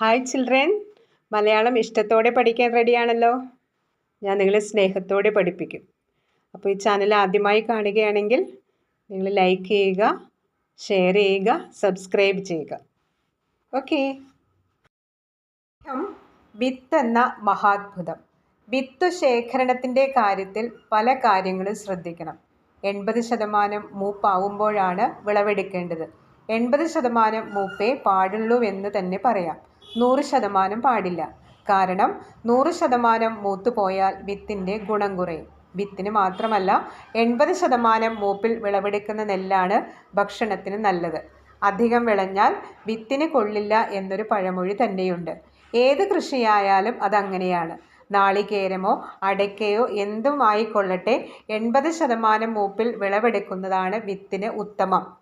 Hi children Malayalam ഇഷ്ടത്തോടെ പഠിക്കാൻ റെഡിയാണല്ലോ ഞാൻ നിങ്ങളെ സ്നേഹത്തോടെ പഠിപ്പിക്കും. അപ്പോൾ ഈ ചാനൽ ആദ്യമായി കാണുകയാണെങ്കിൽ നിങ്ങൾ ലൈക്ക് ചെയ്യുക ഷെയർ ചെയ്യുക സബ്സ്ക്രൈബ് ചെയ്യുക. ഓക്കെ വിത്ത് എന്ന മഹാത്ഭുതം. വിത്ത് ശേഖരണത്തിന്റെ കാര്യത്തിൽ പല കാര്യങ്ങളും ശ്രദ്ധിക്കണം. എൺപത് ശതമാനം മൂപ്പാവുമ്പോഴാണ് വിളവെടുക്കേണ്ടത്. എൺപത് ശതമാനം മൂപ്പേ പാടുള്ളൂ എന്ന് തന്നെ പറയാം. നൂറ് ശതമാനം പാടില്ല. കാരണം നൂറ് ശതമാനം മൂത്തുപോയാൽ വിത്തിന്റെ ഗുണം കുറയും. വിത്തിന് മാത്രമല്ല എൺപത് ശതമാനം മൂപ്പിൽ വിളവെടുക്കുന്ന നെല്ലാണ് ഭക്ഷണത്തിന് നല്ലത്. അധികം വിളഞ്ഞാൽ വിത്തിന് കൊള്ളില്ല എന്നൊരു പഴമൊഴി തന്നെയുണ്ട്. ഏത് കൃഷിയായാലും അതങ്ങനെയാണ്. നാളികേരമോ അടയ്ക്കയോ എന്തും ആയിക്കൊള്ളട്ടെ എൺപത് ശതമാനം മൂപ്പിൽ വിളവെടുക്കുന്നതാണ് വിത്തിന് ഉത്തമം.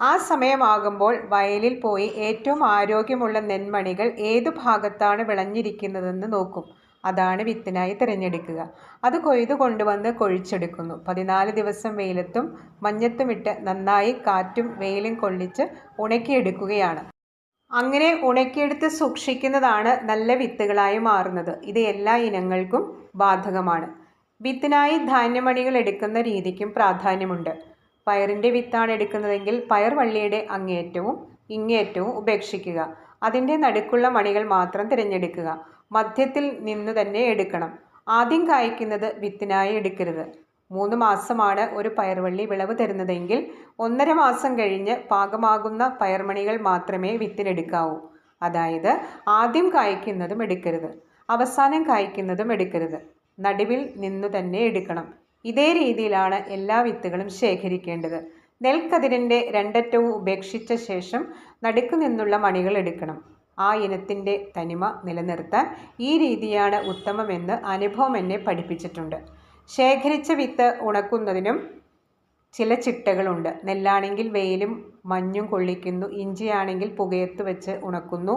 ആ സമയമാകുമ്പോൾ വയലിൽ പോയി ഏറ്റവും ആരോഗ്യമുള്ള നെന്മണികൾ ഏതു ഭാഗത്താണ് വിളഞ്ഞിരിക്കുന്നതെന്ന് നോക്കും. അതാണ് വിത്തിനായി തിരഞ്ഞെടുക്കുക. അത് കൊയ്തു കൊണ്ടുവന്ന് കൊഴിച്ചെടുക്കുന്നു. പതിനാല് ദിവസം വെയിലത്തും മഞ്ഞത്തുമിട്ട് നന്നായി കാറ്റും വെയിലും കൊള്ളിച്ച് ഉണക്കിയെടുക്കുകയാണ്. അങ്ങനെ ഉണക്കിയെടുത്ത് സൂക്ഷിക്കുന്നതാണ് നല്ല വിത്തുകളായി മാറുന്നത്. ഇത് എല്ലാ ഇനങ്ങൾക്കും ബാധകമാണ്. വിത്തിനായി ധാന്യമണികൾ എടുക്കുന്ന രീതിക്കും പ്രാധാന്യമുണ്ട്. പയറിന്റെ വിത്താണ് എടുക്കുന്നതെങ്കിൽ പയർ വള്ളിയുടെ അങ്ങേയറ്റവും ഇങ്ങേയറ്റവും ഉപേക്ഷിക്കുക. അതിന്റെ നടുക്കുള്ള മണികൾ മാത്രം തിരഞ്ഞെടുക്കുക. മധ്യത്തിൽ നിന്ന് തന്നെ എടുക്കണം. ആദ്യം കായ്ക്കുന്നത് വിത്തിനായി എടുക്കരുത്. മൂന്ന് മാസമാണ് ഒരു പയർവള്ളി വിളവ് തരുന്നതെങ്കിൽ ഒന്നര മാസം കഴിഞ്ഞ് പാകമാകുന്ന പയർമണികൾ മാത്രമേ വിത്തിനെടുക്കാവൂ. അതായത് ആദ്യം കായ്ക്കുന്നതും എടുക്കരുത്. അവസാനം കായ്ക്കുന്നതും എടുക്കരുത്. നടുവിൽ നിന്നു തന്നെ എടുക്കണം. ഇതേ രീതിയിലാണ് എല്ലാ വിത്തുകളും ശേഖരിക്കേണ്ടത്. നെൽക്കതിരിന്റെ രണ്ടറ്റവും ഉപേക്ഷിച്ച ശേഷം നടുക്കു നിന്നുള്ള മണികൾ എടുക്കണം. ആ ഇനത്തിന്റെ തനിമ നിലനിർത്താൻ ഈ രീതിയാണ് ഉത്തമമെന്ന് അനുഭവം എന്നെ പഠിപ്പിച്ചിട്ടുണ്ട്. ശേഖരിച്ച വിത്ത് ഉണക്കുന്നതിനും ചില ചിട്ടകളുണ്ട്. നെല്ലാണെങ്കിൽ വെയിലും മഞ്ഞും കൊള്ളിക്കുന്നു. ഇഞ്ചിയാണെങ്കിൽ പുകയത്ത് വെച്ച് ഉണക്കുന്നു.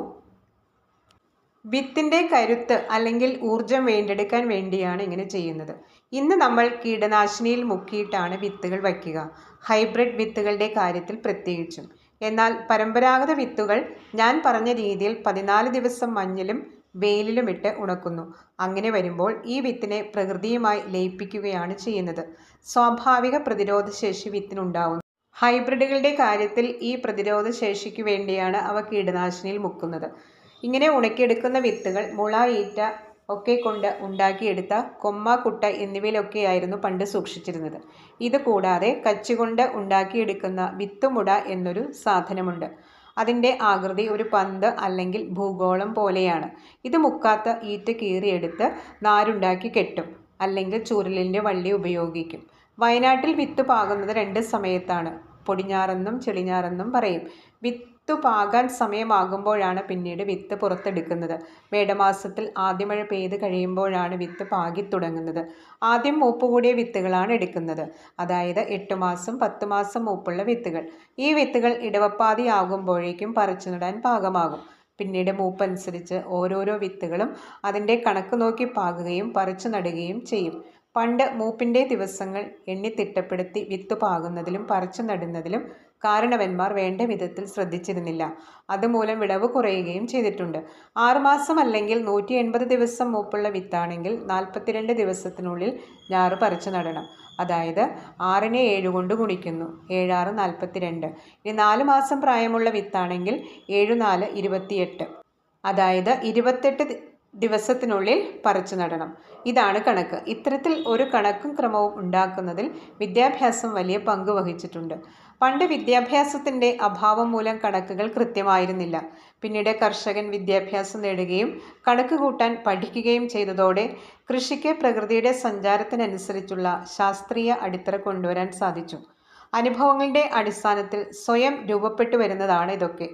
വിത്തിന്റെ കരുത്ത് അല്ലെങ്കിൽ ഊർജം വേണ്ടെടുക്കാൻ വേണ്ടിയാണ് ഇങ്ങനെ ചെയ്യുന്നത്. ഇന്ന് നമ്മൾ കീടനാശിനിയിൽ മുക്കിയിട്ടാണ് വിത്തുകൾ വയ്ക്കുക. ഹൈബ്രിഡ് വിത്തുകളുടെ കാര്യത്തിൽ പ്രത്യേകിച്ചും. എന്നാൽ പരമ്പരാഗത വിത്തുകൾ ഞാൻ പറഞ്ഞ രീതിയിൽ പതിനാല് ദിവസം മഞ്ഞിലും വെയിലിലും ഇട്ട് ഉണക്കുന്നു. അങ്ങനെ വരുമ്പോൾ ഈ വിത്തിനെ പ്രകൃതിയുമായി ലയിപ്പിക്കുകയാണ് ചെയ്യുന്നത്. സ്വാഭാവിക പ്രതിരോധ ശേഷി വിത്തിനുണ്ടാവുന്നു. ഹൈബ്രിഡുകളുടെ കാര്യത്തിൽ ഈ പ്രതിരോധ ശേഷിക്ക് വേണ്ടിയാണ് അവ കീടനാശിനിയിൽ മുക്കുന്നത്. ഇങ്ങനെ ഉണക്കിയെടുക്കുന്ന വിത്തുകൾ മുള ഈറ്റ ഒക്കെ കൊണ്ട് ഉണ്ടാക്കിയെടുത്ത കൊമ്മ കുട്ട എന്നിവയിലൊക്കെയായിരുന്നു പണ്ട് സൂക്ഷിച്ചിരുന്നത്. ഇത് കൂടാതെ കച്ചുകൊണ്ട് ഉണ്ടാക്കിയെടുക്കുന്ന വിത്തുമുട എന്നൊരു സാധനമുണ്ട്. അതിന്റെ ആകൃതി ഒരു പന്ത് അല്ലെങ്കിൽ ഭൂഗോളം പോലെയാണ്. ഇത് മുക്കാത്ത ഈറ്റ കീറിയെടുത്ത് നാരുണ്ടാക്കി കെട്ടും അല്ലെങ്കിൽ ചുരലിന്റെ വള്ളി ഉപയോഗിക്കും. വയനാട്ടിൽ വിത്ത് പാകുന്നത് രണ്ട് സമയത്താണ്. പൊടിഞ്ഞാറെന്നും ചെളിഞ്ഞാറെന്നും പറയും. വിത്ത് പാകാൻ സമയമാകുമ്പോഴാണ് പിന്നീട് വിത്ത് പുറത്തെടുക്കുന്നത്. മേടമാസത്തിൽ ആദ്യമഴ പെയ്ത് കഴിയുമ്പോഴാണ് വിത്ത് പാകി തുടങ്ങുന്നത് ആദ്യം മൂപ്പ് കൂടിയ വിത്തുകളാണ് എടുക്കുന്നത്. അതായത് എട്ട് മാസം പത്ത് മാസം മൂപ്പുള്ള വിത്തുകൾ. ഈ വിത്തുകൾ ഇടവപ്പാതിയാകുമ്പോഴേക്കും പറിച്ചു നടാൻ പാകമാകും. പിന്നീട് മൂപ്പനുസരിച്ച് ഓരോരോ വിത്തുകളും അതിന്റെ കണക്ക് നോക്കി പാകുകയും പറിച്ചു നടുകയും ചെയ്യും. പണ്ട് മൂപ്പിന്റെ ദിവസങ്ങൾ എണ്ണി തിട്ടപ്പെടുത്തി വിത്ത് പാകുന്നതിലും പറിച്ചു നടുന്നതിലും കാരണവന്മാർ വേണ്ട വിധത്തിൽ ശ്രദ്ധിച്ചിരുന്നില്ല. അതുമൂലം വിളവ് കുറയുകയും ചെയ്തിട്ടുണ്ട്. ആറുമാസം അല്ലെങ്കിൽ നൂറ്റി എൺപത് ദിവസം മൂപ്പുള്ള വിത്താണെങ്കിൽ നാൽപ്പത്തിരണ്ട് ദിവസത്തിനുള്ളിൽ ഞാറ് പറിച്ചു നടണം. അതായത് ആറിനെ ഏഴ് കൊണ്ട് ഗുണിക്കുന്നു. ഏഴാറ് നാൽപ്പത്തിരണ്ട്. ഇനി നാല് മാസം പ്രായമുള്ള വിത്താണെങ്കിൽ ഏഴു നാല് ഇരുപത്തിയെട്ട്. അതായത് ഇരുപത്തെട്ട് ദിവസത്തിനുള്ളിൽ പറിച്ചു നടണം. ഇതാണ് കണക്ക്. ഇത്തരത്തിൽ ഒരു കണക്കും ക്രമവും ഉണ്ടാക്കുന്നതിൽ വിദ്യാഭ്യാസം വലിയ പങ്ക് വഹിച്ചിട്ടുണ്ട്. പണ്ട് വിദ്യാഭ്യാസത്തിന്റെ അഭാവം മൂലം കണക്കുകൾ കൃത്യമായിരുന്നില്ല. പിന്നീട് കർഷകൻ വിദ്യാഭ്യാസം നേടുകയും കണക്ക് കൂട്ടാൻ പഠിക്കുകയും ചെയ്തതോടെ കൃഷിക്ക് പ്രകൃതിയുടെ സഞ്ചാരത്തിനനുസരിച്ചുള്ള ശാസ്ത്രീയ അടിത്തറ കൊണ്ടുവരാൻ സാധിച്ചു. അനുഭവങ്ങളുടെ അടിസ്ഥാനത്തിൽ സ്വയം രൂപപ്പെട്ടു വരുന്നതാണ് ഇതൊക്കെ.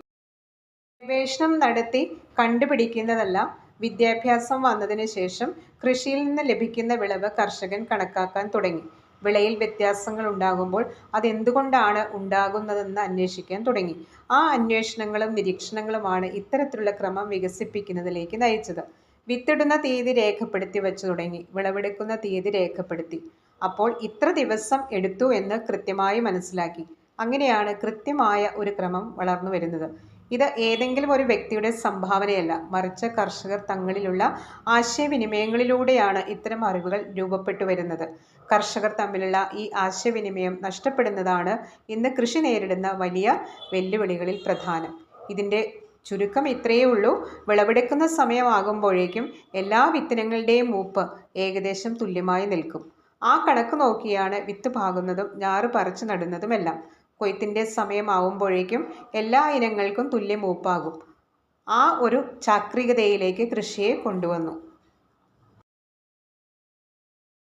ഗവേഷണം നടത്തി കണ്ടുപിടിക്കുന്നതല്ല വിദ്യാഭ്യാസം വന്നതിന് ശേഷം കൃഷിയിൽ നിന്ന് ലഭിക്കുന്ന വിളവ് കർഷകൻ കണക്കാക്കാൻ തുടങ്ങി. വിളയിൽ വ്യത്യാസങ്ങൾ ഉണ്ടാകുമ്പോൾ അതെന്തുകൊണ്ടാണ് ഉണ്ടാകുന്നതെന്ന് അന്വേഷിക്കാൻ തുടങ്ങി. ആ അന്വേഷണങ്ങളും നിരീക്ഷണങ്ങളുമാണ് ഇത്തരത്തിലുള്ള ക്രമം വികസിപ്പിക്കുന്നതിലേക്ക് നയിച്ചത്. വിത്തിടുന്ന തീയതി രേഖപ്പെടുത്തി വെച്ചു തുടങ്ങി. വിളവെടുക്കുന്ന തീയതി രേഖപ്പെടുത്തി. അപ്പോൾ ഇത്ര ദിവസം എടുത്തു എന്ന് കൃത്യമായി മനസ്സിലാക്കി. അങ്ങനെയാണ് കൃത്യമായ ഒരു ക്രമം വളർന്നു വരുന്നത്. ഇത് ഏതെങ്കിലും ഒരു വ്യക്തിയുടെ സംഭാവനയല്ല. മറിച്ച് കർഷകർ തങ്ങളിലുള്ള ആശയവിനിമയങ്ങളിലൂടെയാണ് ഇത്തരം അറിവുകൾ രൂപപ്പെട്ടു വരുന്നത്. കർഷകർ തമ്മിലുള്ള ഈ ആശയവിനിമയം നഷ്ടപ്പെടുന്നതാണ് ഇന്ന് കൃഷി നേരിടുന്ന വലിയ വെല്ലുവിളികളിൽ പ്രധാനം. ഇതിന്റെ ചുരുക്കം ഇത്രയേ ഉള്ളൂ. വിളവെടുക്കുന്ന സമയമാകുമ്പോഴേക്കും എല്ലാ വിത്തനങ്ങളുടെയും മൂപ്പ് ഏകദേശം തുല്യമായി നിൽക്കും. ആ കണക്ക് നോക്കിയാണ് വിത്ത് പാകുന്നതും ഞാറ് പറിച്ചു നടുന്നതുമെല്ലാം. കൊയ്ത്തിന്റെ സമയമാവുമ്പോഴേക്കും എല്ലാ ഇനങ്ങൾക്കും തുല്യ മൂപ്പാകും ആ ഒരു ചാക്രികതയിലേക്ക് കൃഷിയെ കൊണ്ടുവന്നു.